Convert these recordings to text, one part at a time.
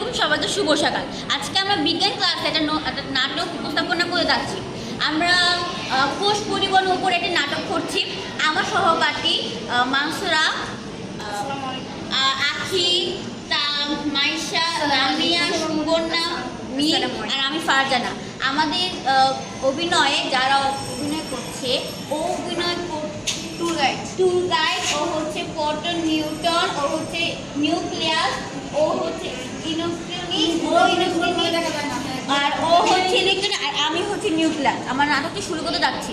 আলাইকুম সবাইকে শুভ সকাল। আজকে আমরা বিজ্ঞান ক্লাসে একটা একটা নাটক উপস্থাপনা করে যাচ্ছি। আমরা কোষ পরিবহন উপর একটি নাটক করছি। আমার সহপাঠী মাংসরা আখি মাইশা রামিয়া সুবর্ণা আর আমি ফারজানা। আমাদের অভিনয়ে যারা অভিনয় করছে ও অভিনয় ট্যুর গাইড টুর গাইড ও হচ্ছে পটন নিউটন ও হচ্ছে নিউক্লিয়াস ও হচ্ছে আর ও হচ্ছে ইলেকট্রন আর আমি হচ্ছে নিউক্লিয়াস আমার নাটকটি শুরু যাচ্ছি।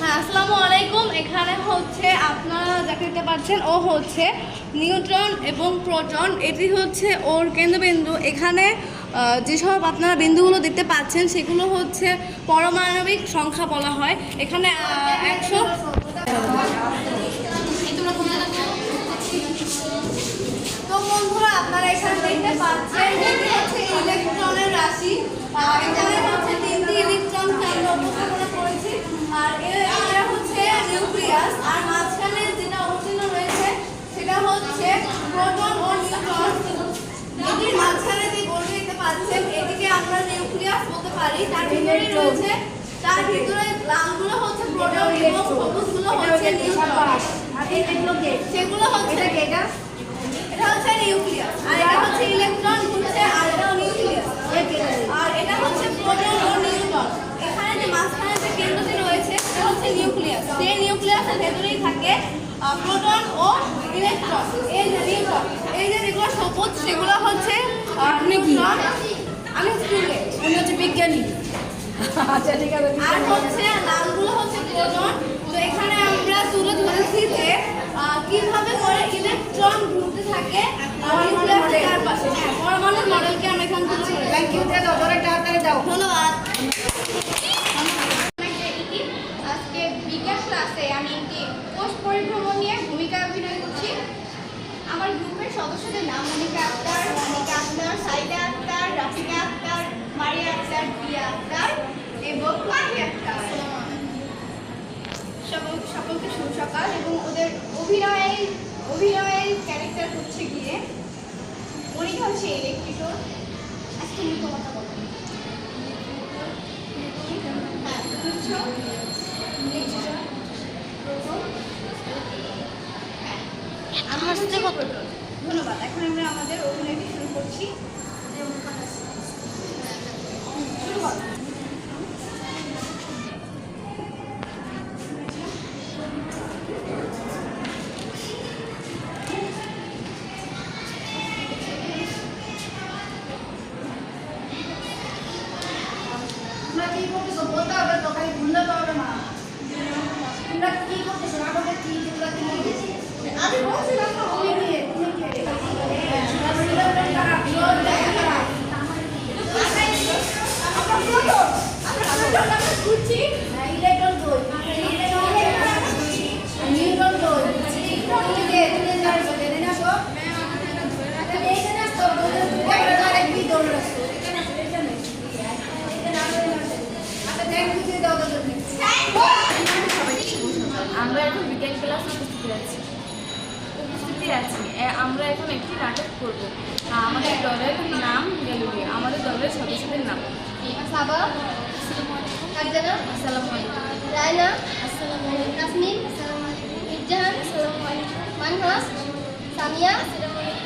হ্যাঁ আলাইকুম। এখানে হচ্ছে আপনারা ও হচ্ছে নিউট্রন এবং প্রোটন। এটি হচ্ছে ওর কেন্দ্রবিন্দু। এখানে যেসব আপনারা বিন্দুগুলো দেখতে পাচ্ছেন, সেগুলো হচ্ছে পারমাণবিক সংখ্যা বলা হয়। এখানে একশো ইলেকট্রনের রাশি। আর এখানে হচ্ছে তিনটি ইলেকট্রন আমরা উপস্থাপনা করেছি আর এটা হচ্ছে নিউক্লিয়াস আর মাঝখানে যেটা অবতীর্ণ রয়েছে সেটা হচ্ছে প্রোটন ও নিউট্রন এটির মাঝখানে যে গোল দেখতে পাচ্ছেন এটিকে আমরা নিউক্লিয়াস বলতে পারি। তার ভিতরে রয়েছে তার ভিতরে লালগুলো হচ্ছে প্রোটন এবং সবুজগুলো হচ্ছে নিউট্রন সেগুলো হচ্ছে এটা হচ্ছে নিউক্লিয়াস আর এটা হচ্ছে ইলেকট্রন ঘুরছে আর এটা নিউক্লিয়াস আর এটা হচ্ছে প্রোটন ও নিউট্রন এখানে যে মাঝখানে যে কেন্দ্রটি রয়েছে সেটা হচ্ছে নিউক্লিয়াস সেই নিউক্লিয়াসের ভেতরেই থাকে প্রোটন ও ইলেকট্রন এই যে নিউট্রন এই যে যেগুলো সবুজ সেগুলো হচ্ছে আপনি কি? আমি উনি হচ্ছে বিজ্ঞানী। আচ্ছা ঠিক আছে আর হচ্ছে লালগুলো হচ্ছে প্রোটন তো এখানে আমরা তুলে ধরেছি যে কীভাবে করে ইলেকট্রন ঘুরতে থাকে নিউক্লিয়াসের হ্যাঁ পরমাণুর মডেলকে আমরা এখানে তুলে ধরেছি। থ্যাংক ইউ দাও ধরে একটা হাতে দাও। ধন্যবাদ। আজকে বিজ্ঞান ক্লাসে আমি একটি কোষ পরিভ্রমণ নিয়ে ভূমিকা অভিনয় করছি। আমার গ্রুপের সদস্যদের নাম মনিকা আক্তার মনিকা আক্তার, সাইদা আক্তার, রাফিকা আক্তার, মারিয়া আক্তার দিয়া আক্তার এবং মাহি আক্তার। সকল সকলকে শুভ সকাল এবং ওদের অভিনয়ের অভিনয়ের ক্যারেক্টার হচ্ছে গিয়ে মনিকা হচ্ছে ইলেকট্রিকল আজকে তোমার কথা বলো হ্যাঁ বুঝছ ধন্যবাদ এখন আমরা আমাদের অভিনয়টি শুরু করছি। তোমরা কি করতেছো? বলতে হবে তো, খালি ভুললে তো না তোমরা কি করতেছো? কি কি আমি বলছিলাম না তুমি কি তুমি কি ঘুরছি ইলেকট্রন দই নিউটন দই তুমি যে তুমি জানো জেনে না সব তুমি এখানে আসতো একটা জায়গায় কি দৌড় রাখছো আচ্ছা দেখ বুঝিয়ে দাও তো তুমি আমরা এখন বিজ্ঞান ক্লাসে উপস্থিত আছি। আমরা এখন একটি নাটক করব। আমাদের দলের নাম গ্যালোরি আমাদের দলের সদস্যদের নাম। হাজানা আসসালামু আলাইকুম। রায়না, আসসালামু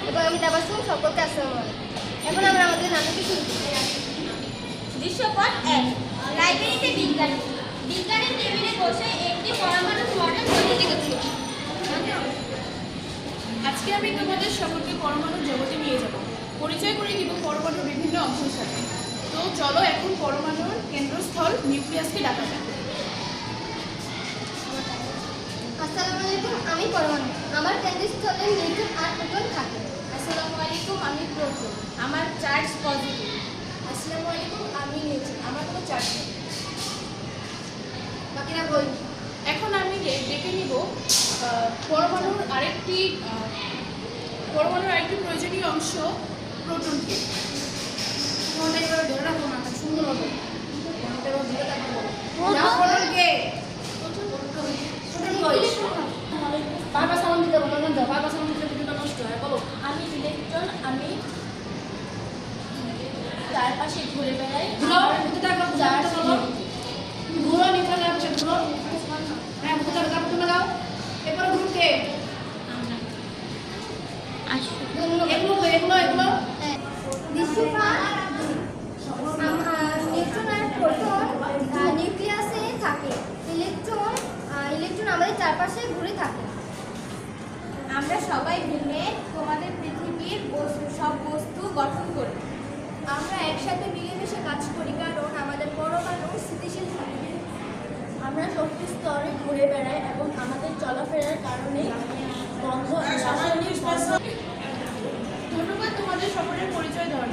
এবং আমি তাবাসুম সকলকে আসসালামু এখন আমরা আমাদের নাটকটি শুরু করি দৃশ্যপট এক। পরমাণু আজকে আমি তোমাদের সকলকে পরমাণু জগতে নিয়ে যাব। পরিচয় করে দিব পরমাণুর বিভিন্ন সাথে তো চলো এখন পরমাণুর কেন্দ্রস্থল নিউক্লিয়াসকে ডাকা যাক। আসসালামু আলাইকুম আমি পরমাণু। আমার কেন্দ্রস্থলে নিউটন আর প্রোটন থাকে। আসসালামু আলাইকুম আমি প্রোটন আমার চার্জ পজিটিভ। আসসালামু আলাইকুম আমি নিউটন আমার কোনো চার্জ নেই। বাকিরা বই এখন আমি ডেকে নিব পরমাণুর আরেকটি পরমাণুর আরেকটি প্রয়োজনীয় অংশ প্রোটনকে। তোমাদের এবার ধরে রাখো না সুন্দর হবে ধরে রাখো সাউন্ড দিতে বলো না সাউন্ড দিতে ভিডিওটা নষ্ট হয়। বলো আমি ইলেকট্রন আমি চারপাশে ঘুরে বেড়াই ঘুরো বুঝতে থাকো যার থাকো ঘুরো নিচে যাচ্ছে ঘুরো হ্যাঁ তুমি এরপরে ঘুরতে এগুলো এগুলো এগুলো নিউট্রন আর প্রোটন নিউক্লিয়াসে থাকে। ইলেকট্রন ইলেকট্রন আমাদের চারপাশে ঘুরে থাকে। আমরা সবাই মিলে তোমাদের পৃথিবীর সব বস্তু গঠন করি। আমরা একসাথে মিলেমিশে কাজ করি কারণ আমাদের পরমাণু স্থিতিশীল থাকে। আমরা শক্তি স্তরে ঘুরে বেড়াই এবং আমাদের চলাফেরার কারণে বন্ধ রাসায়নিক ধন্যবাদ তোমাদের সকলের পরিচয় দেওয়ার